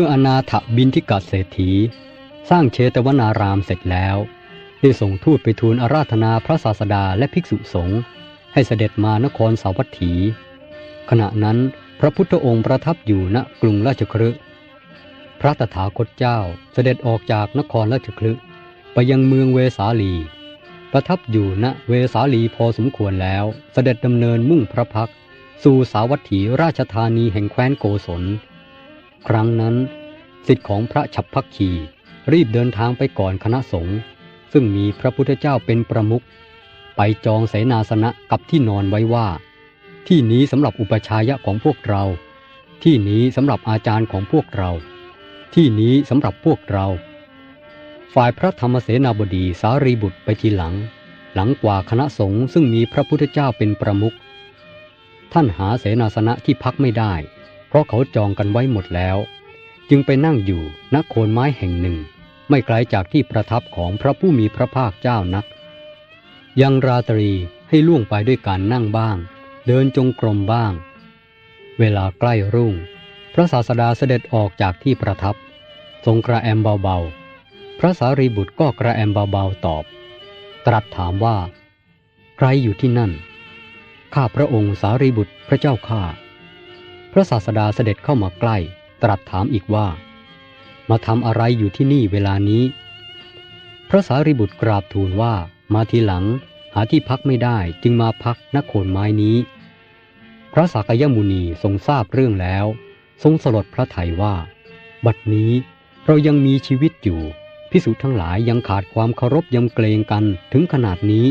เมื่ออนาถบินทิกาเศรษฐี สร้างเชตวนารามเสร็จแล้ว ได้ส่งทูตไปทูลอาราธนาพระศาสดาและภิกษุสงฆ์ให้เสด็จมานครสาวัตถี ขณะนั้นพระพุทธองค์ประทับอยู่ณกรุงราชคฤห์พระตถาคตเจ้าเสด็จออกจากนครราชคฤห์ไปยังเมืองเวสาลี ประทับอยู่ณเวสาลีพอสมควรแล้วเสด็จดำเนินมุ่งพระพักสู่สาวัตถีราชธานีแห่งแคว้นโกศล ครั้งนั้นสิทธิของพระฉับพักคีรีบเดินทางไปก่อนคณะสงฆ์ซึ่งมีพระพุทธเจ้าเป็นประมุขไปจองเสนาสนะกับที่นอนไว้ว่า ที่นี้สำหรับอุปชายะของพวกเรา ที่นี้สำหรับอาจารย์ของพวกเรา ที่นี้สำหรับพวกเรา ฝ่ายพระธรรมเสนาบดีสารีบุตรไปทีหลัง หลังกว่าคณะสงฆ์ซึ่งมีพระพุทธเจ้าเป็นประมุขท่านหาเสนาสนะที่พักไม่ได้ เพราะเขาจองกันไว้หมดแล้ว จึงไปนั่งอยู่ณโคนไม้แห่งหนึ่ง ไม่ไกลจากที่ประทับของพระผู้มีพระภาคเจ้านัก ยังราตรีให้ล่วงไปด้วยการนั่งบ้าง เดินจงกรมบ้าง เวลาใกล้รุ่ง พระศาสดาเสด็จออกจากที่ประทับ ทรงกระแอมเบาๆ พระสารีบุตรก็กระแอมเบาๆตอบ ตรัสถามว่า ใครอยู่ที่นั่นข้าพระองค์สารีบุตรพระเจ้าข้า พระศาสดาเสด็จเข้ามาใกล้ ตรัสถามอีกว่า มาทำอะไรอยู่ที่นี่เวลานี้ พระสารีบุตรกราบทูลว่ามาทีหลังหาที่พักไม่ได้จึงมาพักณโคนไม้นี้ พระสักยมุนีทรงทราบเรื่องแล้ว ทรงสลดพระไถยว่า บัดนี้เรายังมีชีวิตอยู่พิสุทั้งหลายยังขาดความเคารพยำเกรงกันถึงขนาดนี้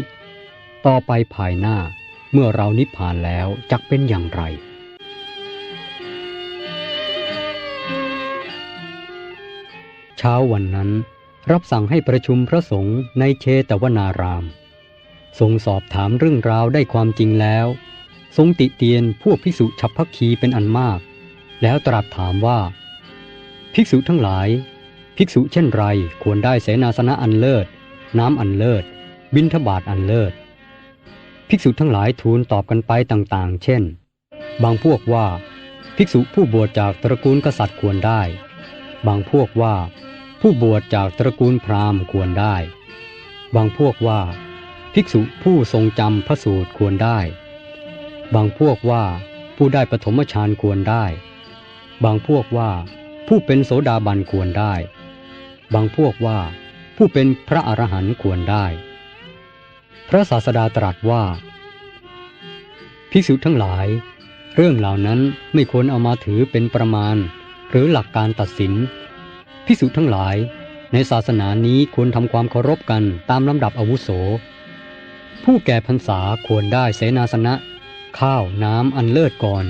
ต่อไปภายหน้าเมื่อเรานิพพานแล้วจักเป็นอย่างไร เช้าวันนั้น รับสั่งให้ประชุมพระสงฆ์ในเชตวนาราม ทรงสอบถามเรื่องราวได้ความจริงแล้ว ทรงติเตียนพวกภิกษุฉับพักคีเป็นอันมาก แล้วตรัสถามว่า ภิกษุทั้งหลาย ภิกษุเช่นไรควรได้เสนาสนะอันเลิศ น้ำอันเลิศ บิณฑบาตอันเลิศ ภิกษุทั้งหลายทูลตอบกันไปต่างๆ เช่น บางพวกว่า ภิกษุผู้บวชจากตระกูลกษัตริย์ควรได้ บางพวกว่า ผู้บวชจากตระกูลพราหมณ์ควรได้ บางพวกว่า ภิกษุผู้ทรงจำพระสูตรควรได้ บางพวกว่าผู้ได้ปฐมฌานควรได้ บางพวกว่าผู้เป็นโสดาบันควรได้ บางพวกว่าผู้เป็นพระอรหันต์ควรได้ พระศาสดาตรัสว่า ภิกษุทั้งหลาย เรื่องเหล่านั้นไม่ควรเอามาถือเป็นประมาณ หรือหลักการตัดสิน ภิกษุทั้งหลาย ในศาสนานี้ควรทำความเคารพกันตามลำดับอาวุโส ผู้แก่พรรษาควรได้เสนาสนะ ข้าวน้ำอันเลิศก่อน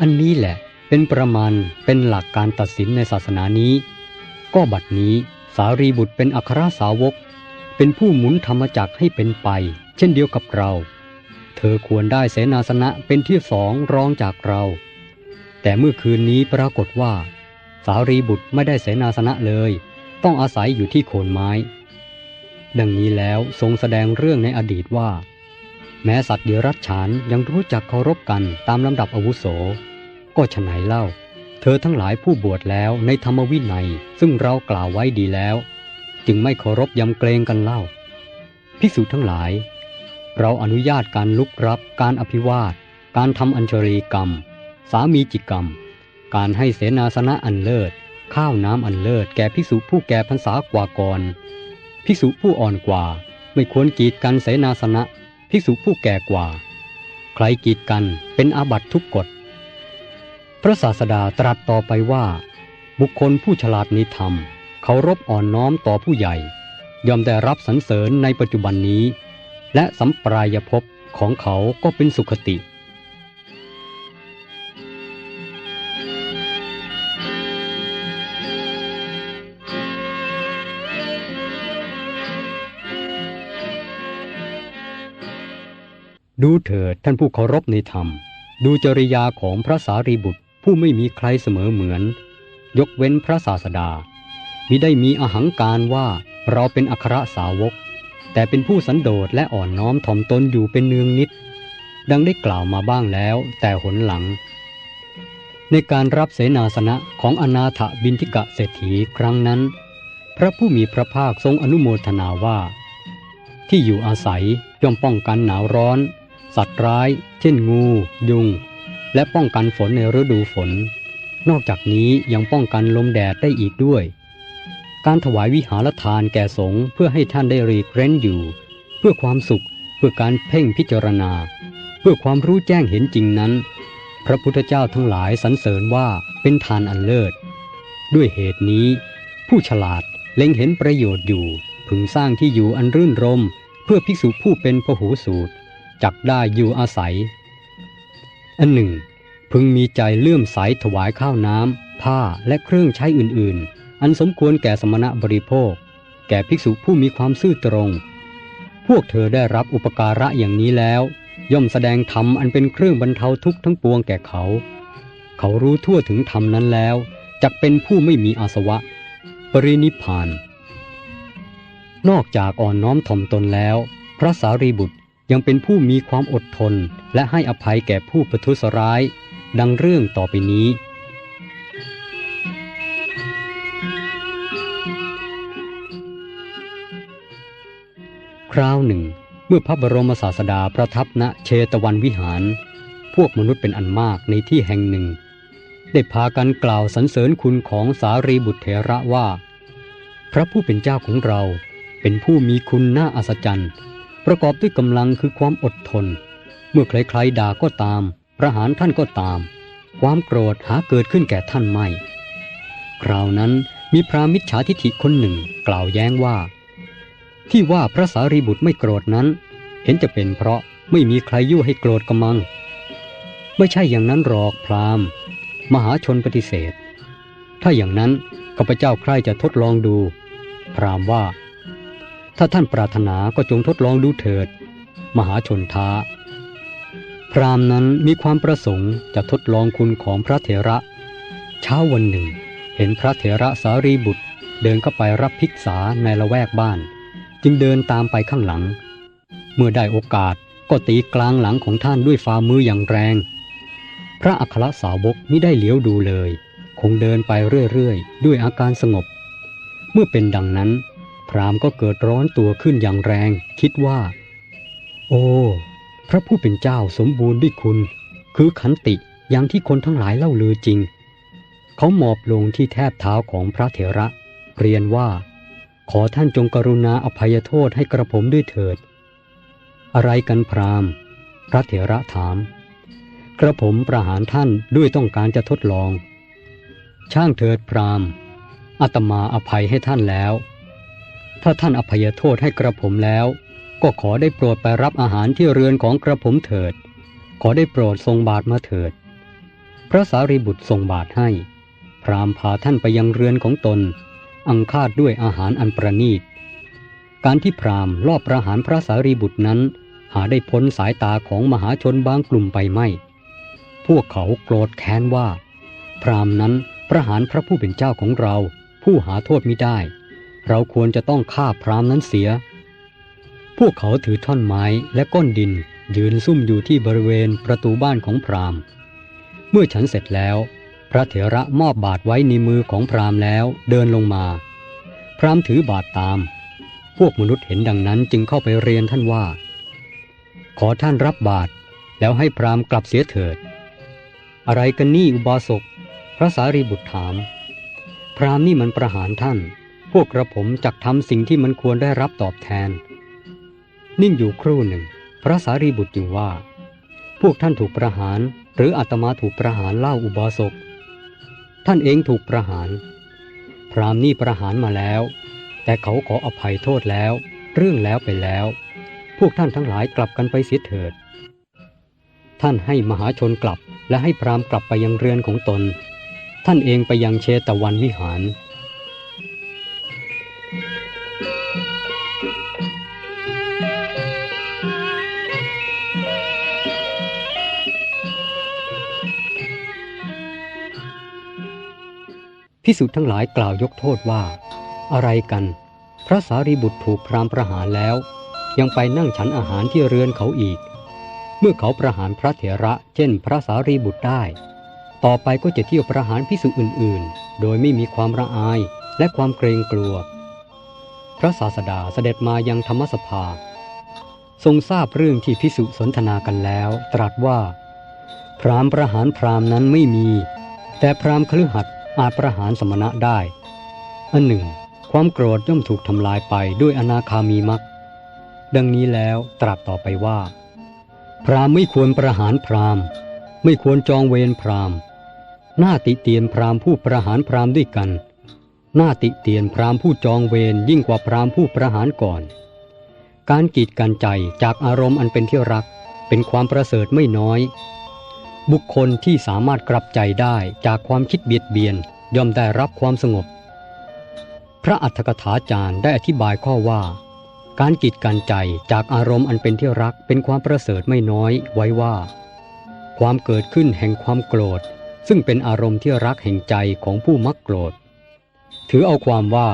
อันนี้แหละเป็นประมาณเป็นหลักการตัดสินในศาสนานี้ ก็บัดนี้สารีบุตรเป็นอัครสาวก เป็นผู้หมุนธรรมจักรให้เป็นไป เช่นเดียวกับเรา เธอควรได้เสนาสนะเป็นที่สองรองจากเรา แต่เมื่อคืนนี้ปรากฏว่า สารีบุตรไม่ได้เสนาสนะเลย ต้องอาศัยอยู่ที่โคนไม้ ดังนี้แล้วทรงแสดงเรื่องในอดีตว่า แม้สัตว์เดรัจฉานยังรู้จักเคารพกันตามลำดับอาวุโส ก็ฉไหนเล่า เธอทั้งหลายผู้บวชแล้วในธรรมวินัยซึ่งเรากล่าวไว้ดีแล้ว จึงไม่เคารพยำเกรงกันเล่าภิกษุทั้งหลาย เราอนุญาตการลุกรับการอภิวาท การทำอัญชรีกรรม สามีจิกรรม การให้เสนาสนะอันเลิศ ข้าวน้ำอันเลิศ แก่ภิกษุผู้แก่พรรษากว่าก่อนภิกษุผู้อ่อนกว่า ไม่ควรกีดกันเสนาสนะ ภิกษุผู้แก่กว่า ใครกีดกันเป็นอาบัตทุกกฎ พระศาสดาตรัสต่อไปว่า บุคคลผู้ฉลาดในธรรมเคารพอ่อนน้อมต่อผู้ใหญ่ ยอมได้รับสรรเสริญในปัจจุบันนี้ และสัมปรายภพของเขาก็เป็นสุขติ ดูเถิดท่านผู้เคารพในธรรม ดูจริยาของพระสารีบุตรผู้ไม่มีใครเสมอเหมือน ยกเว้นพระศาสดามิได้มีอหังการว่าเราเป็นอัครสาวก แต่เป็นผู้สันโดษและอ่อนน้อมถ่อมตนอยู่เป็นเนืองนิด ดังได้กล่าวมาบ้างแล้วแต่หนหลัง ในการรับเสนาสนะของอนาถบินทิกะเศรษฐีครั้งนั้น พระผู้มีพระภาคทรงอนุโมทนาว่า ที่อยู่อาศัยย่อมป้องกันหนาวร้อน สัตว์ร้าย เช่นงู ยุง และป้องกันฝนในฤดูฝน นอกจากนี้ยังป้องกันลมแดดได้อีกด้วย การถวายวิหารทานแก่สงฆ์เพื่อให้ท่านได้รีกเร้นอยู่ เพื่อความสุข เพื่อการเพ่งพิจารณา เพื่อความรู้แจ้งเห็นจริงนั้น พระพุทธเจ้าทั้งหลายสรรเสริญว่าเป็นทานอันเลิศ ด้วยเหตุนี้ ผู้ฉลาดเล็งเห็นประโยชน์อยู่ พึงสร้างที่อยู่อันรื่นรม เพื่อภิกษุผู้เป็นพหูสูตร จักได้อยู่อาศัย อันหนึ่ง พึงมีใจเลื่อมใสถวายข้าวน้ำ ผ้าและเครื่องใช้อื่น ๆ อันสมควรแก่สมณะบริโภค แก่ภิกษุผู้มีความซื่อตรง พวกเธอได้รับอุปการะอย่างนี้แล้ว ย่อมแสดงธรรมอันเป็นเครื่องบรรเทาทุกข์ทั้งปวงแก่เขา เขารู้ทั่วถึงธรรมนั้นแล้วจักเป็นผู้ไม่มีอาสวะ ปรินิพาน นอกจากอ่อนน้อมถ่อมตนแล้ว พระสารีบุตร ยังเป็นผู้มีความอดทนและให้อภัยแก่ผู้ประทุษร้าย ดังเรื่องต่อไปนี้ คราวหนึ่ง เมื่อพระบรมศาสดาประทับณเชตวันวิหาร พวกมนุษย์เป็นอันมากในที่แห่งหนึ่ง ได้พากันกล่าวสรรเสริญคุณของสารีบุตรเถระว่า พระผู้เป็นเจ้าของเราเป็นผู้มีคุณน่าอัศจรรย์ ประกอบด้วยกำลังคือความอดทน เมื่อใครๆด่าก็ตาม ประหารท่านก็ตาม ความโกรธหาเกิดขึ้นแก่ท่านไม่ คราวนั้นมีพระมิจฉาทิฐิคนหนึ่งกล่าวแย้งว่า ที่ว่าพระสารีบุตรไม่โกรธนั้น เห็นจะเป็นเพราะไม่มีใครยุ่ให้โกรธกำมัง ไม่ใช่อย่างนั้นหรอกพราหมณ์ มหาชนปฏิเสธ ถ้าอย่างนั้นข้าพเจ้าใครจะทดลองดู พราหมณ์ว่า ถ้าท่านปรารถนาก็จงทดลองดูเถิด มหาชนท้า พรามนั้นมีความประสงค์จะทดลองคุณของพระเถระ เช้าวันหนึ่ง เห็นพระเถระสารีบุตรเดินเข้าไปรับภิกษาในละแวกบ้าน จึงเดินตามไปข้างหลัง เมื่อได้โอกาสก็ตีกลางหลังของท่านด้วยฝ่ามืออย่างแรง พระอัครสาวกไม่ได้เหลียวดูเลย คงเดินไปเรื่อยๆ ด้วยอาการสงบ เมื่อเป็นดังนั้น รามก็เกิดร้อนตัวขึ้นอย่างแรง คิดว่า โอ้ พระผู้เป็นเจ้าสมบูรณ์ด้วยคุณ คือขันติอย่างที่คนทั้งหลายเล่าลือจริง เขาหมอบลงที่แทบเท้าของพระเถระ เรียนว่า ขอท่านจงกรุณาอภัยโทษให้กระผมด้วยเถิด อะไรกันพรามพระเถระถาม กระผมประหารท่านด้วยต้องการจะทดลอง ช่างเถิดพรามอาตมาอภัยให้ท่านแล้ว ถ้าท่านอภัยโทษให้กระผมแล้ว ก็ขอได้โปรดไปรับอาหารที่เรือนของกระผมเถิด ขอได้โปรดทรงบาทมาเถิด พระสารีบุตรทรงบาทให้ พรามพาท่านไปยังเรือนของตน อังคาดด้วยอาหารอันประณีต การที่พรามลอบประหารพระสารีบุตรนั้น หาได้พ้นสายตาของมหาชนบางกลุ่มไปไม่ พวกเขาโกรธแค้นว่า พรามนั้นประหารพระผู้เป็นเจ้าของเราผู้หาโทษมิได้ เราควรจะต้องฆ่าพรามนั้นเสีย พวกเขาถือท่อนไม้และก้อนดิน ยืนซุ่มอยู่ที่บริเวณประตูบ้านของพรามเมื่อฉันเสร็จแล้ว พระเถระมอบบาทไว้ในมือของพรามแล้วเดินลงมา พรามถือบาทตาม พวกมนุษย์เห็นดังนั้นจึงเข้าไปเรียนท่านว่า ขอท่านรับบาทแล้วให้พรามกลับเสียเถิด อะไรกันนี่อุบาสก พระสารีบุตรถาม พรามนี่มันประหารท่าน พวกกระผมจักทำสิ่งที่มันควรได้รับตอบแทน นิ่งอยู่ครู่หนึ่ง พระสารีบุตรจึงว่า พวกท่านถูกประหาร หรืออาตมาถูกประหารเล่าอุบาสก ท่านเองถูกประหาร พรามนี่ประหารมาแล้ว แต่เขาขออภัยโทษแล้ว เรื่องแล้วไปแล้ว พวกท่านทั้งหลายกลับกันไปเสียเถิด ท่านให้มหาชนกลับและให้พรามกลับไปยังเรือนของตน ท่านเองไปยังเชตวันวิหาร พิสุทธ์ทั้งหลายกล่าวยกโทษว่า อะไรกัน พระสารีบุตรถูกพรามประหารแล้ว ยังไปนั่งฉันอาหารที่เรือนเขาอีก เมื่อเขาประหารพระเถระ เช่น พระสารีบุตรได้ ต่อไปก็จะเที่ยวประหารพิสุอื่นๆ โดยไม่มีความระอายและความเกรงกลัว พระศาสดาเสด็จมายังธรรมสภา ทรงทราบเรื่องที่พิสุสนทนากันแล้ว ตรัสว่า พรามประหารพรามนั้นไม่มี แต่พรามคฤหัสถ์ อาจประหารสมณะได้ อันหนึ่ง ความโกรธย่อมถูกทำลายไปด้วยอนาคามีมักดังนี้แล้วตรัสต่อไปว่า พรามไม่ควรประหารพรามไม่ควรจองเวรพรามหน้าติเตียนพรามผู้ประหารพรามด้วยกัน หน้าติเตียนพรามผู้จองเวรยิ่งกว่าพรามผู้ประหารก่อน การกีดกันใจจากอารมณ์อันเป็นที่รักเป็นความประเสริฐไม่น้อย บุคคลที่สามารถกลับใจได้จากความคิดเบียดเบียนย่อมได้รับความสงบ พระอัฏฐกถาจารย์ได้อธิบายข้อว่า การกีดกันใจจากอารมณ์อันเป็นที่รักเป็นความประเสริฐไม่น้อยไว้ว่า ความเกิดขึ้นแห่งความโกรธ ซึ่งเป็นอารมณ์ที่รักแห่งใจของผู้มักโกรธ ถือเอาความว่า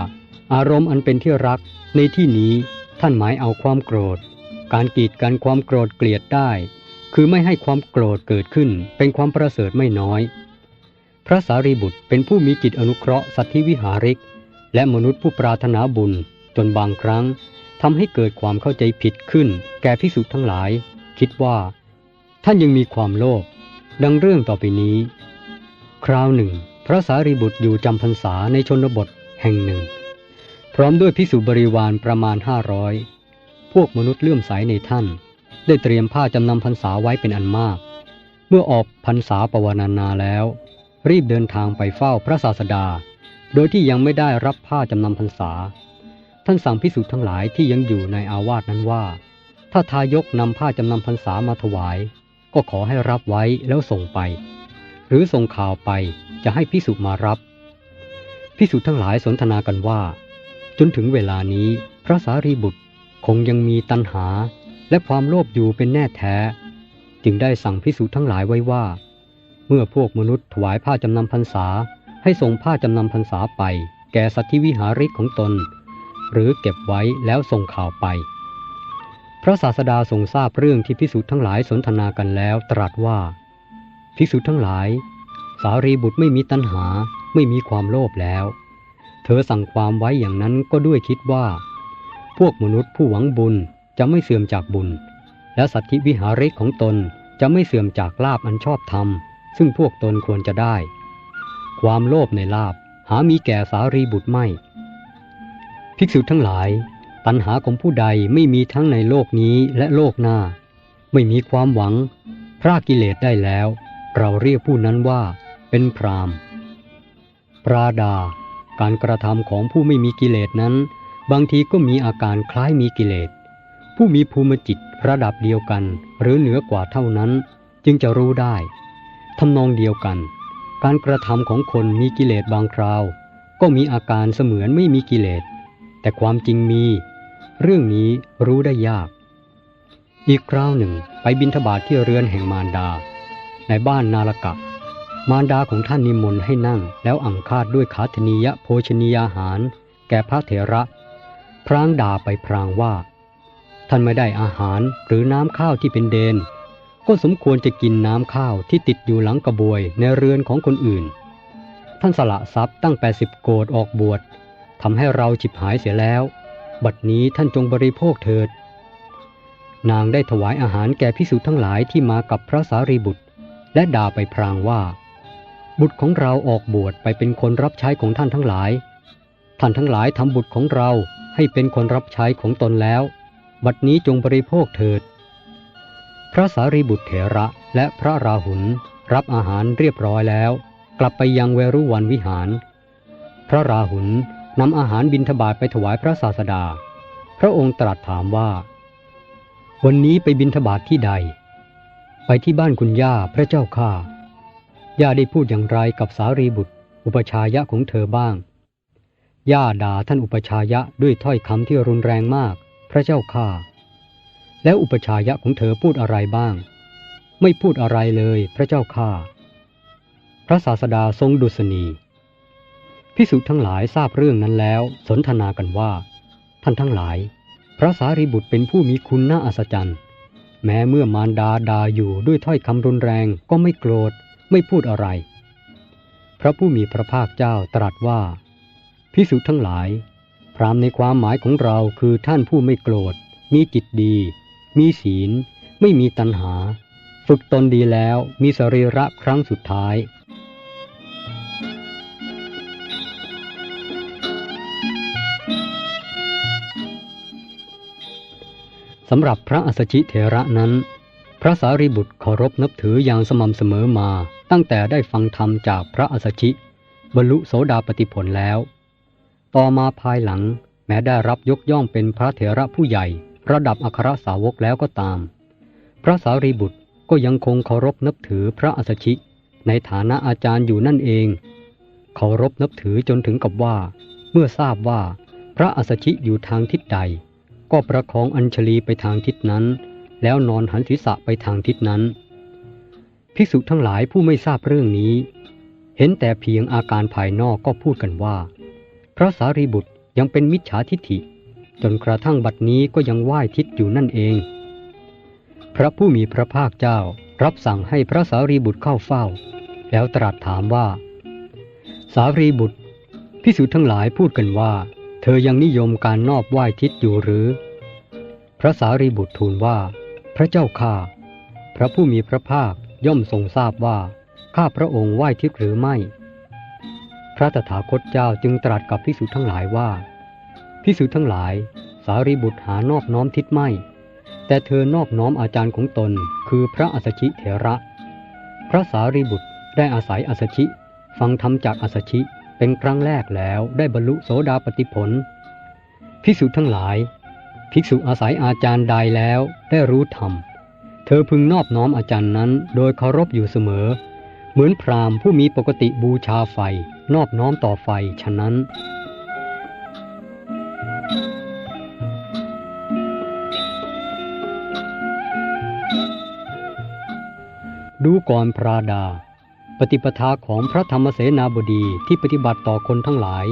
อารมณ์อันเป็นที่รักในที่นี้ท่านหมายเอาความโกรธ การกีดกันความโกรธเกลียดได้ คือไม่ให้ความโกรธเกิดขึ้นเป็นความประเสริฐไม่น้อย พระสารีบุตรเป็นผู้มีจิตอนุเคราะห์สัตธิวิหาริก และมนุษย์ผู้ปรารถนาบุญ จนบางครั้งทำให้เกิดความเข้าใจผิดขึ้น แก่พิสุทั้งหลาย คิดว่า ท่านยังมีความโลภดังเรื่องต่อไปนี้ คราวหนึ่ง พระสารีบุตรอยู่จำพรรษาในชนบทแห่งหนึ่ง พร้อมด้วยพิสุบริวารประมาณห้าร้อยพวกมนุษย์เลื่อมใสในท่าน ได้เตรียมผ้าจำนำพรรษาไว้เป็นอันมาก เมื่อออกพรรษาปวารณาแล้ว รีบเดินทางไปเฝ้าพระศาสดา โดยที่ยังไม่ได้รับผ้าจำนำพรรษา ท่านสั่งพิสุทั้งหลายที่ยังอยู่ในอาวาสนั้นว่า ถ้าทายกนำผ้าจำนำพรรษามาถวาย ก็ขอให้รับไว้แล้วส่งไป หรือส่งข่าวไปจะให้พิสุมารับพิสุทั้งหลายสนทนากันว่า จนถึงเวลานี้พระสารีบุตรคงยังมีตัณหา และความโลภอยู่เป็นแน่แท้ จึงได้สั่งพิสุทั้งหลายไว้ว่า เมื่อพวกมนุษย์ถวายผ้าจำนำพรรษา ให้ส่งผ้าจำนำพรรษาไป แก่สัตธิวิหาริกของตน หรือเก็บไว้แล้วส่งข่าวไป พระศาสดาทรงทราบเรื่องที่พิสุทั้งหลายสนทนากันแล้วตรัสว่า พิสุทั้งหลาย สารีบุตรไม่มีตัณหาไม่มีความโลภแล้ว เธอสั่งความไว้อย่างนั้นก็ด้วยคิดว่า พวกมนุษย์ผู้หวังบุญ จะไม่เสื่อมจากบุญ และสัตธิวิหาริกของตนจะไม่เสื่อมจากลาบอันชอบธรรม ซึ่งพวกตนควรจะได้ ความโลภในลาบหามีแก่สารีบุตรไม่ ภิกษุทั้งหลาย ตัณหาของผู้ใดไม่มีทั้งในโลกนี้และโลกหน้า ไม่มีความหวัง พระกิเลสได้แล้ว เราเรียกผู้นั้นว่าเป็นพรามปราดา การกระทำของผู้ไม่มีกิเลสนั้น บางทีก็มีอาการคล้ายมีกิเลส ผู้มีภูมิจิตระดับเดียวกัน หรือเหนือกว่าเท่านั้น จึงจะรู้ได้ทำนองเดียวกัน การกระทำของคนมีกิเลสบางคราว ก็มีอาการเสมือนไม่มีกิเลส แต่ความจริงมี เรื่องนี้รู้ได้ยาก อีกคราวหนึ่งไปบินทบาทที่เรือนแห่งมารดา ในบ้านนาลกะ มารดาของท่านนิมนต์ให้นั่ง แล้วอังคาดด้วยขาธนียโภชนียาหาร แก่พระเถระ พรางด่าไปพรางว่า ท่านไม่ได้อาหารหรือน้ำข้าวที่เป็นเดน ก็สมควรจะกินน้ำข้าวที่ติดอยู่หลังกระบวยในเรือนของคนอื่น ท่านสละทรัพย์ตั้ง 80 โกดออกบวชทำให้เราฉิบหายเสียแล้ว บัดนี้ท่านจงบริโภคเถิด นางได้ถวายอาหารแก่พิสุทั้งหลายที่มากับพระสารีบุตร และด่าไปพรางว่า บุตรของเราออกบวชไปเป็นคนรับใช้ของท่านทั้งหลาย ท่านทั้งหลายทำบุตรของเราให้เป็นคนรับใช้ของตนแล้ว บัดนี้จงบริโภคเถิด พระสารีบุตรเถระและพระราหุลรับอาหารเรียบร้อยแล้ว กลับไปยังเวรุวันวิหาร พระราหุลนำอาหารบิณฑบาตไปถวายพระศาสดา พระองค์ตรัสถามว่า วันนี้ไปบิณฑบาตที่ใด ไปที่บ้านคุณย่าพระเจ้าข้าย่าได้พูดอย่างไรกับสารีบุตร อุปชายะของเธอบ้าง ย่าด่าท่านอุปชายะด้วยถ้อยคำที่รุนแรงมาก พระเจ้าข้าแล้วอุปชายะของเธอพูดอะไรบ้าง ไม่พูดอะไรเลยพระเจ้าข้าพระศาสดาทรงดุษณีพิสุทั้งหลายทราบเรื่องนั้นแล้ว สนทนากันว่า ท่านทั้งหลาย พระสารีบุตรเป็นผู้มีคุณน่าอัศจรรย์ แม้เมื่อมารดาด่าอยู่ด้วยถ้อยคำรุนแรงก็ไม่โกรธ ไม่พูดอะไร พระผู้มีพระภาคเจ้าตรัสว่าพิสุทั้งหลาย รามในความหมายของเราคือท่านผู้ไม่โกรธ มีจิตดี มีศีล ไม่มีตัณหา ฝึกตนดีแล้วมีสรีระครั้งสุดท้ายสำหรับพระอัสชิเถระนั้น พระสารีบุตรเคารพนับถืออย่างสม่ำเสมอมา ตั้งแต่ได้ฟังธรรมจากพระอัสชิ บรรลุโสดาปติผลแล้ว ต่อมาภายหลัง แม้ได้รับยกย่องเป็นพระเถระผู้ใหญ่ ระดับอัครสาวกแล้วก็ตาม พระสารีบุตรก็ยังคงเคารพนับถือพระอัสสชิ ในฐานะอาจารย์อยู่นั่นเอง เคารพนับถือจนถึงกับว่า เมื่อทราบว่าพระอัสสชิอยู่ทางทิศใด ก็ประคองอัญชลีไปทางทิศนั้น แล้วนอนหันศีรษะไปทางทิศนั้นภิกษุทั้งหลายผู้ไม่ทราบเรื่องนี้ เห็นแต่เพียงอาการภายนอกก็พูดกันว่า ระสารีบุตรยังเป็นมิจฉาทิฏฐิ จนกระทั่งบัดนี้ก็ยังไหว้ทิศอยู่นั่นเอง พระผู้มีพระภาคเจ้ารับสั่งให้พระสารีบุตรเข้าเฝ้า แล้วตรัสถามว่า สารีบุตรพิสุทั้งหลายพูดกันว่า เธอยังนิยมการนอบไหว้ทิศอยู่หรือ พระสารีบุตรทูลว่า พระเจ้าข้าพระผู้มีพระภาคย่อมทรงทราบว่าข้าพระองค์ไหว้ทิศหรือไม่ ระตถาคตเจ้าจึงตรัสกับพิสุทั้งหลายว่าพิสุทั้งหลาย สารีบุตรหานอบน้อมทิศไม่ แต่เธอนอบน้อมอาจารย์ของตน คือพระอัสชิเถระ พระสารีบุตรได้อาศัยอัสชิ ฟังธรรมจากอัสสชิเป็นครั้งแรกแล้วได้บรรลุโสดาปติผลภิกษุทั้งหลาย ภิกษุอาศัยอาจารย์ใดแล้วได้รู้ธรรม เธอพึงนอบน้อมอาจารย์นั้น โดยเคารพอยู่เสมอ เหมือนพราหมณ์ผู้มีปกติบูชาไฟ นอบน้อมต่อไฟฉะนั้น ดูก่อนพระดา ปฏิปทาของพระธรรมเสนาบดีที่ปฏิบัติต่อคนทั้งหลาย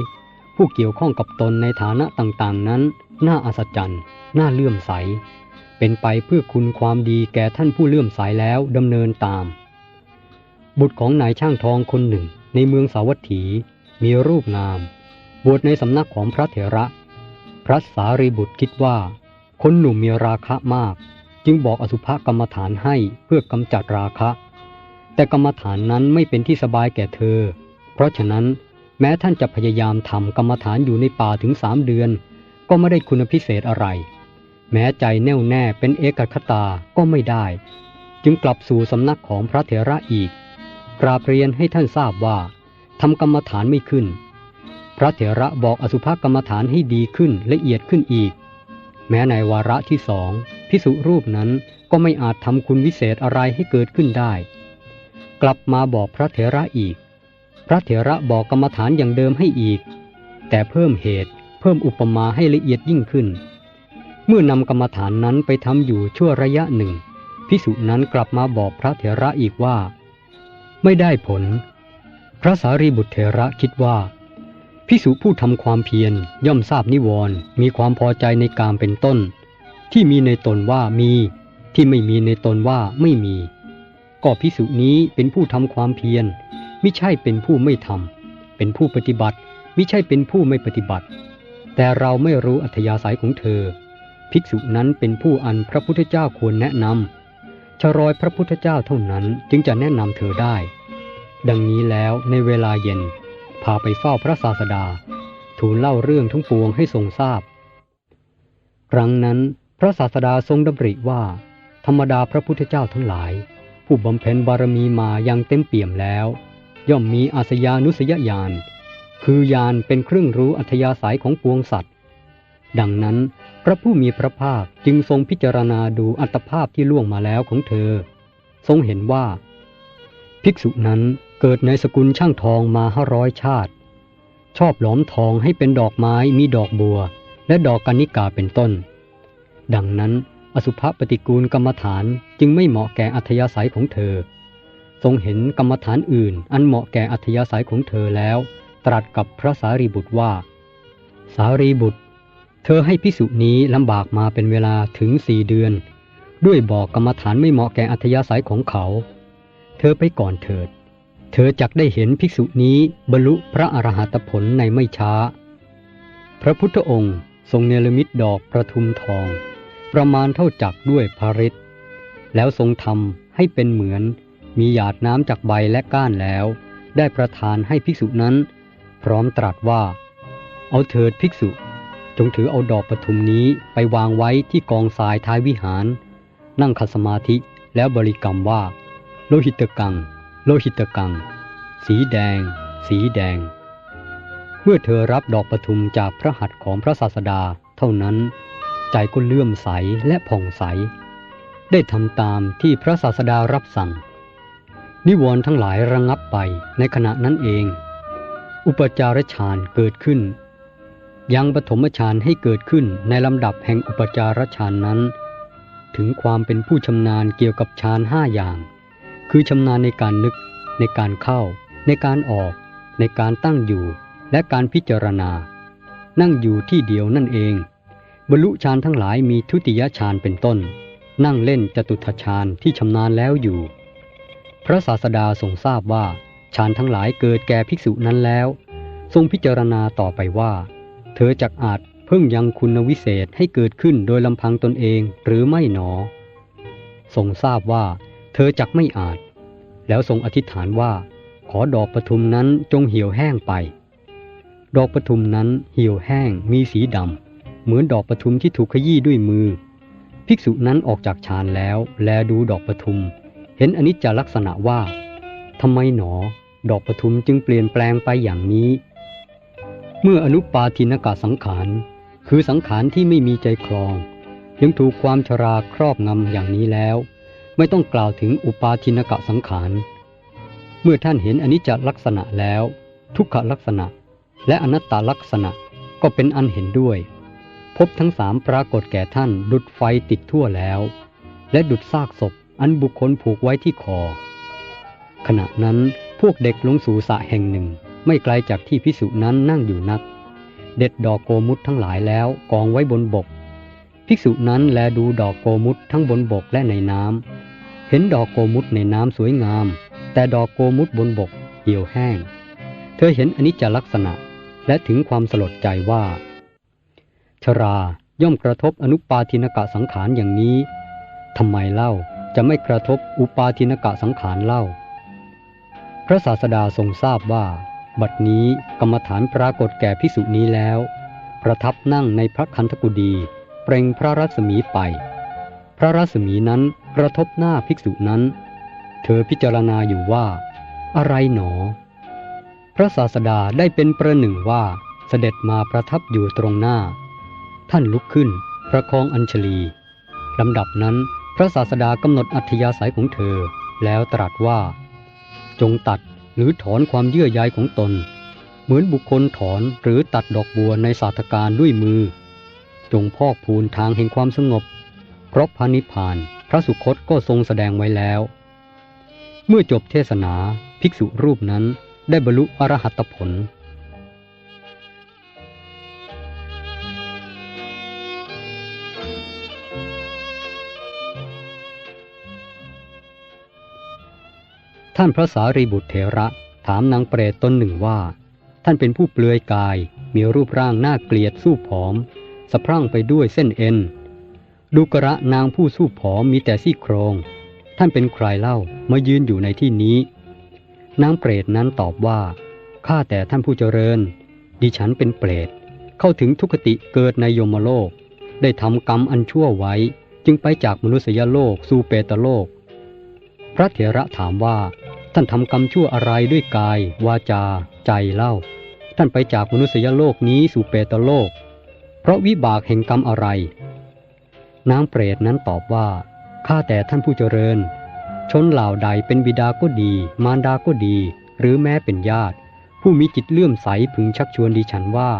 ผู้เกี่ยวข้องกับตนในฐานะต่างๆนั้น น่าอัศจรรย์ น่าเลื่อมใส เป็นไปเพื่อคุณความดีแก่ท่านผู้เลื่อมใสแล้วดำเนินตาม บุตรของนายช่างทองคนหนึ่ง ในเมืองสาวัตถีมีรูปงาม บวชในสำนักของพระเถระ พระสารีบุตรคิดว่า คนหนุ่มมีราคะมาก จึงบอกอสุภกรรมฐานให้เพื่อกำจัดราคะ แต่กรรมฐานนั้นไม่เป็นที่สบายแก่เธอ เพราะฉะนั้นแม้ท่านจะพยายามทำกรรมฐานอยู่ในป่าถึงสามเดือน ก็ไม่ได้คุณพิเศษอะไร แม้ใจแน่วแน่เป็นเอกคตาก็ไม่ได้ จึงกลับสู่สำนักของพระเถระอีก กราบเรียนให้ท่านทราบว่าทำกรรมฐานไม่ขึ้น พระเถระบอกอสุภกรรมฐานให้ดีขึ้นละเอียดขึ้นอีก แม้ในวาระที่สองพิสุรูปนั้นก็ไม่อาจทำคุณวิเศษอะไรให้เกิดขึ้นได้ กลับมาบอกพระเถระอีก พระเถระบอกกรรมฐานอย่างเดิมให้อีก แต่เพิ่มเหตุเพิ่มอุปมาให้ละเอียดยิ่งขึ้น เมื่อนำกรรมฐานนั้นไปทำอยู่ชั่วระยะหนึ่งพิสุนั้นกลับมาบอกพระเถระอีกว่า ไม่ได้ผล พระสารีบุตรเถระคิดว่าพิสุผู้ทำความเพียรย่อมทราบนิวรณ์มีความพอใจในกามเป็นต้น ที่มีในตนว่ามี ที่ไม่มีในตนว่าไม่มี ก็พิสุนี้เป็นผู้ทำความเพียรไม่ใช่เป็นผู้ไม่ทำเป็นผู้ปฏิบัติไม่ใช่เป็นผู้ไม่ปฏิบัติ แต่เราไม่รู้อัธยาศัยของเธอ ภิกษุนั้นเป็นผู้อันพระพุทธเจ้าควรแนะนำ ชรอยพระพุทธเจ้าเท่านั้นจึงจะแนะนำเธอได้ ดังนี้แล้วในเวลาเย็น พาไปเฝ้าพระศาสดา ทูลเล่าเรื่องทั้งปวงให้ทรงทราบ ครั้งนั้นพระศาสดาทรงดำริว่า ธรรมดาพระพุทธเจ้าทั้งหลาย ผู้บำเพ็ญบารมีมาอยังเต็มเปี่ยมแล้ว ย่อมมีอาสยานุสยญาณคือญาณเป็นเครื่องรู้อัธยาศัยของปวงสัตว์ ดังนั้น พระผู้มีพระภาคจึงทรงพิจารณาดูอัตภาพที่ล่วงมาแล้วของเธอ ทรงเห็นว่า ภิกษุนั้นเกิดในสกุลช่างทองมาห้าร้อยชาติ ชอบหลอมทองให้เป็นดอกไม้มีดอกบัว และดอกกัญญิกาเป็นต้น ดังนั้นอสุภปฏิกูลกรรมฐานจึงไม่เหมาะแก่อัธยาศัยของเธอ ทรงเห็นกรรมฐานอื่น อันเหมาะแก่อัธยาศัยของเธอแล้ว ตรัสกับพระสารีบุตรว่า สารีบุตร ธอให้พิสุนี้ลำบากมาเป็นเวลาถึงสี่เดือน ด้วยบอกกรรมฐานไม่เหมาะแก่อัธยาศัยของเขา เธอไปก่อนเถิด เธอจักได้เห็นภิกษุนี้บรรลุพระอรหัตผลในไม่ช้า พระพุทธองค์ทรงเนรมิตดอกประทุมทอง ประมาณเท่าจักด้วยพาริศแล้วทรงทำให้เป็นเหมือนมีหยาดน้ำจากใบและก้านแล้ว ได้ประทานให้ภิกษุนั้น พร้อมตรัสว่า เอาเถิดภิกษุ จงถือเอาดอกปทุมนี้ไปวางไว้ที่กองทรายท้ายวิหาร นั่งคัดสมาธิแล้วบริกรรมว่า โลหิตกัง โลหิตกัง สีแดง สีแดง เมื่อเธอรับดอกปทุมจากพระหัตถ์ของพระศาสดาเท่านั้น ใจก็เลื่อมใสและผ่องใส ได้ทำตามที่พระศาสดารับสั่ง นิวรณ์ทั้งหลายระงงับไปในขณะนั้นเอง อุปจารฌานเกิดขึ้น ยังปฐมฌานให้เกิดขึ้นในลำดับแห่งอุปจารฌานนั้น ถึงความเป็นผู้ชำนาญเกี่ยวกับฌานห้าอย่าง คือชำนาญในการนึก ในการเข้า ในการออก ในการตั้งอยู่ และการพิจารณา นั่งอยู่ที่เดียวนั่นเอง บรรลุฌานทั้งหลายมีทุติยฌานเป็นต้น นั่งเล่นจตุทฌานที่ชำนาญแล้วอยู่ พระศาสดาทรงทราบว่าฌานทั้งหลายเกิดแก่ภิกษุนั้นแล้ว ทรงพิจารณาต่อไปว่า เธอจักอาจเพิ่งยังคุณวิเศษให้เกิดขึ้นโดยลำพังตนเองหรือไม่หนอ ทรงทราบว่า เธอจักไม่อาจ แล้วทรงอธิษฐานว่า ขอดอกปทุมนั้นจงเหี่ยวแห้งไป ดอกปทุมนั้นเหี่ยวแห้งมีสีดำเหมือนดอกปทุมที่ถูกขยี้ด้วยมือ ภิกษุนั้นออกจากฌานแล้ว แลดูดอกปทุม เห็นอนิจจลักษณะว่าทำไมหนอ ดอกปทุมจึงเปลี่ยนแปลงไปอย่างนี้ เมื่ออนุปาทินกะสังขาร คือสังขารที่ไม่มีใจคลอง ยังถูกความชราครอบงำอย่างนี้แล้ว ไม่ต้องกล่าวถึงอุปาทินกะสังขาร เมื่อท่านเห็นอนิจจลักษณะแล้ว ทุกขลักษณะ และอนัตตลักษณะก็เป็นอันเห็นด้วย พบทั้งสามปรากฏแก่ท่านดุดไฟติดทั่วแล้ว และดุดซากศพอันบุคคลผูกไว้ที่คอ ขณะนั้นพวกเด็กลงสู่สระแห่งหนึ่ง ไม่ไกลจากที่พิสุนั้นนั่งอยู่นัก เด็ดดอกโกมุตทั้งหลายแล้วกองไว้บนบก ภิกษุนั้นแลดูดอกโกมุตทั้งบนบกและในน้ำเห็นดอกโกมุตในน้ำสวยงาม แต่ดอกโกมุตบนบกเหี่ยวแห้ง เธอเห็นอนิจจลักษณะและถึงความสลดใจว่า ชราย่อมกระทบอนุปาทินกะสังขารอย่างนี้ทำไมเล่าจะไม่กระทบอุปาทินกะสังขารเล่า พระศาสดาทรงทราบว่า บัดนี้กรรมฐานปรากฏแก่พิสุนี้แล้ว ประทับนั่งในพระคันธกุฎีเปล่งพระรัศมีไป พระรัศมีนั้นกระทบหน้าภิกษุนั้น เธอพิจารณาอยู่ว่า อะไรหนอ พระศาสดาได้เป็นประหนึ่งว่าเสด็จมาประทับอยู่ตรงหน้า ท่านลุกขึ้น ประคองอัญชลีลำดับนั้นพระศาสดากำหนดอัธยาศัยของเธอ แล้วตรัสว่า จงตัด หรือถอนความเยื่อใยของตน เหมือนบุคคลถอนหรือตัดดอกบัวในสาธการด้วยมือ จงพอกพูนทางแห่งความสงบ เพราะพระนิพพาน พระสุคตก็ทรงแสดงไว้แล้ว เมื่อจบเทศนาภิกษุรูปนั้นได้บรรลุอรหัตผล ท่านพระสารีบุตรเถระถามนางเปรตตนหนึ่งว่า ท่านเป็นผู้เปลือยกาย มีรูปร่างน่าเกลียดสู้ผอม สะพรั่งไปด้วยเส้นเอ็น ดูกระนางผู้สู้ผอมมีแต่ซี่โครง ท่านเป็นใครเล่ามายืนอยู่ในที่นี้ นางเปรตนั้นตอบว่า ข้าแต่ท่านผู้เจริญ ดิฉันเป็นเปรต เข้าถึงทุกติเกิดในยมโลก ได้ทำกรรมอันชั่วไว้ จึงไปจากมนุษยโลกสู่เปตโลก พระเถระถามว่า ท่านทำกรรมชั่วอะไรด้วยกาย วาจา ใจเล่า ท่านไปจากมนุษยโลกนี้สู่เปตโลก เพราะวิบากแห่งกรรมอะไร นางเปรตนั้นตอบว่า ข้าแต่ท่านผู้เจริญ ชนเหล่าใดเป็นบิดาก็ดี มารดาก็ดี หรือแม้เป็นญาติ ผู้มีจิตเลื่อมใสพึงชักชวนดิฉันว่า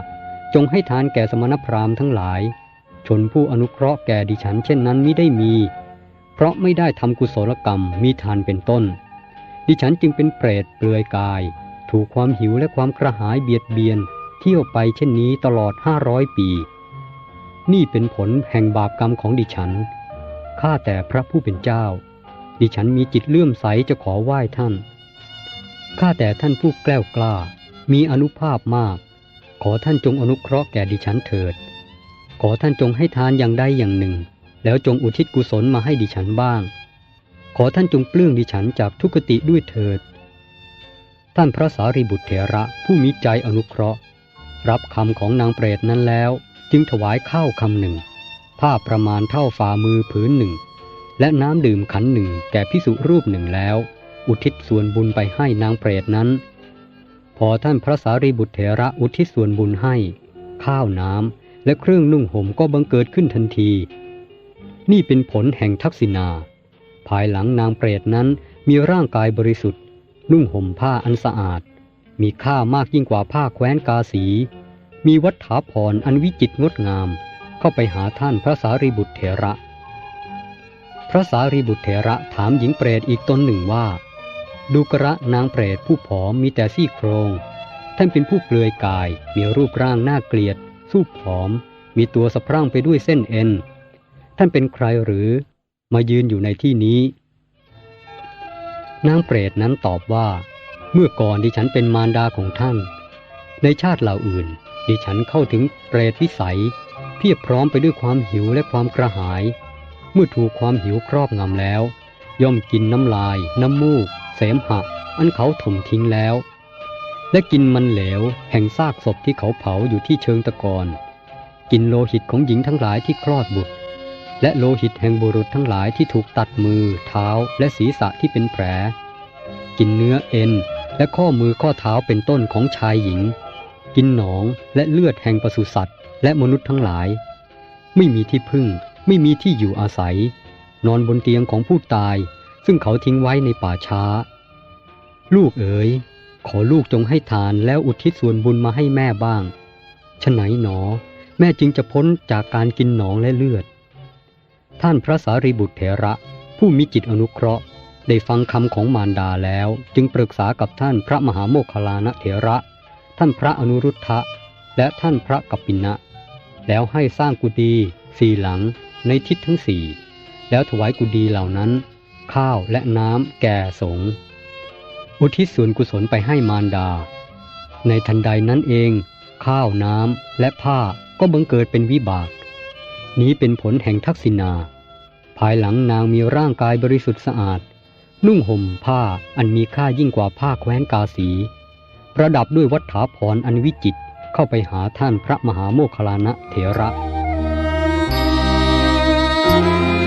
จงให้ทานแก่สมณพราหมณ์ทั้งหลาย ชนผู้อนุเคราะห์แก่ดิฉันเช่นนั้นมิได้มี เพราะไม่ได้ทำกุศลกรรมมีทานเป็นต้น ดิฉันจึงเป็นเปรตเปลือยกาย ถูกความหิวและความกระหายเบียดเบียน เที่ยวไปเช่นนี้ตลอดห้าร้อยปี นี่เป็นผลแห่งบาปกรรมของดิฉัน ข้าแต่พระผู้เป็นเจ้า ดิฉันมีจิตเลื่อมใสจะขอไหว้ท่าน ข้าแต่ท่านผู้แกล้วกล้า มีอนุภาพมาก ขอท่านจงอนุเคราะห์แก่ดิฉันเถิด ขอท่านจงให้ทานอย่างใดอย่างหนึ่ง แล้วจงอุทิศกุศลมาให้ดิฉันบ้าง ขอท่านจงเปลื้องดิฉันจากทุกขติด้วยเถิด ท่านพระสารีบุตรเถระผู้มีใจอนุเคราะห์ รับคำของนางเปรตนั้นแล้ว จึงถวายข้าวคำหนึ่ง ผ้าประมาณเท่าฝ่ามือผืนหนึ่ง และน้ำดื่มขันหนึ่งแก่พิสุรูปหนึ่งแล้ว อุทิศส่วนบุญไปให้นางเปรตนั้น พอท่านพระสารีบุตรเถระอุทิศส่วนบุญให้ ข้าวน้ำและเครื่องนุ่งห่มก็บังเกิดขึ้นทันที นี่เป็นผลแห่งทักษิณา ภายหลังนางเปรตนั้นมีร่างกายบริสุทธิ์ นุ่งห่มผ้าอันสะอาด มีค่ามากยิ่งกว่าผ้าแคว้นกาสี มีวัฏฐาพรอันวิจิตรงดงาม เข้าไปหาท่านพระสารีบุตรเถระ พระสารีบุตรเถระถามหญิงเปรตอีกตนหนึ่งว่า ดูกระนางเปรตผู้ผอมมีแต่ซี่โครงท่านเป็นผู้เปลือยกาย มีรูปร่างน่าเกลียด สู้ผอม มีตัวสะพรั่งไปด้วยเส้นเอ็นท่านเป็นใครหรือ มายืนอยู่ในที่นี้ นางเปรตนั้นตอบว่า เมื่อก่อนดิฉันเป็นมารดาของท่าน ในชาติเหล่าอื่น ดิฉันเข้าถึงเปรตวิสัย เพียบพร้อมไปด้วยความหิวและความกระหาย เมื่อถูกความหิวครอบงำแล้ว ย่อมกินน้ำลาย น้ำมูก เสมหะ อันเขาถมทิ้งแล้ว และกินมันเหลว แห่งซากศพที่เขาเผาอยู่ที่เชิงตะกอนกินโลหิตของหญิงทั้งหลายที่คลอดบุตร และโลหิตแห่งบุรุษทั้งหลายที่ถูกตัดมือ เท้าและศีรษะที่เป็นแผล กินเนื้อเอ็น และข้อมือข้อเท้าเป็นต้นของชายหญิง กินหนองและเลือดแห่งปศุสัตว์ และมนุษย์ทั้งหลาย ไม่มีที่พึ่ง ไม่มีที่อยู่อาศัย นอนบนเตียงของผู้ตาย ซึ่งเขาทิ้งไว้ในป่าช้า ลูกเอ๋ยขอลูกจงให้ทานแล้วอุทิศส่วนบุญมาให้แม่บ้างฉไหนหนอ แม่จึงจะพ้นจากการกินหนองและเลือด ท่านพระสารีบุตรเถระ ผู้มีจิตอนุเคราะห์ ได้ฟังคำของมารดาแล้ว จึงปรึกษากับท่านพระมหาโมคคลานะเถระ ท่านพระอนุรุทธะ และท่านพระกัปปินะ แล้วให้สร้างกุฏิสี่หลังในทิศทั้งสี่แล้วถวายกุฏิเหล่านั้น ข้าวและน้ำแก่สงฆ์อุทิศส่วนกุศลไปให้มารดา ในทันใดนั้นเอง ข้าวน้ำและผ้าก็บังเกิดเป็นวิบาก นี้เป็นผลแห่งทักษิณา ภายหลังนางมีร่างกายบริสุทธิ์สะอาด นุ่งห่มผ้าอันมีค่ายิ่งกว่าผ้าแคว้นกาสี ประดับด้วยวัฏฐาพรอันวิจิตรเข้าไปหาท่านพระมหาโมคคลานะเถระ you.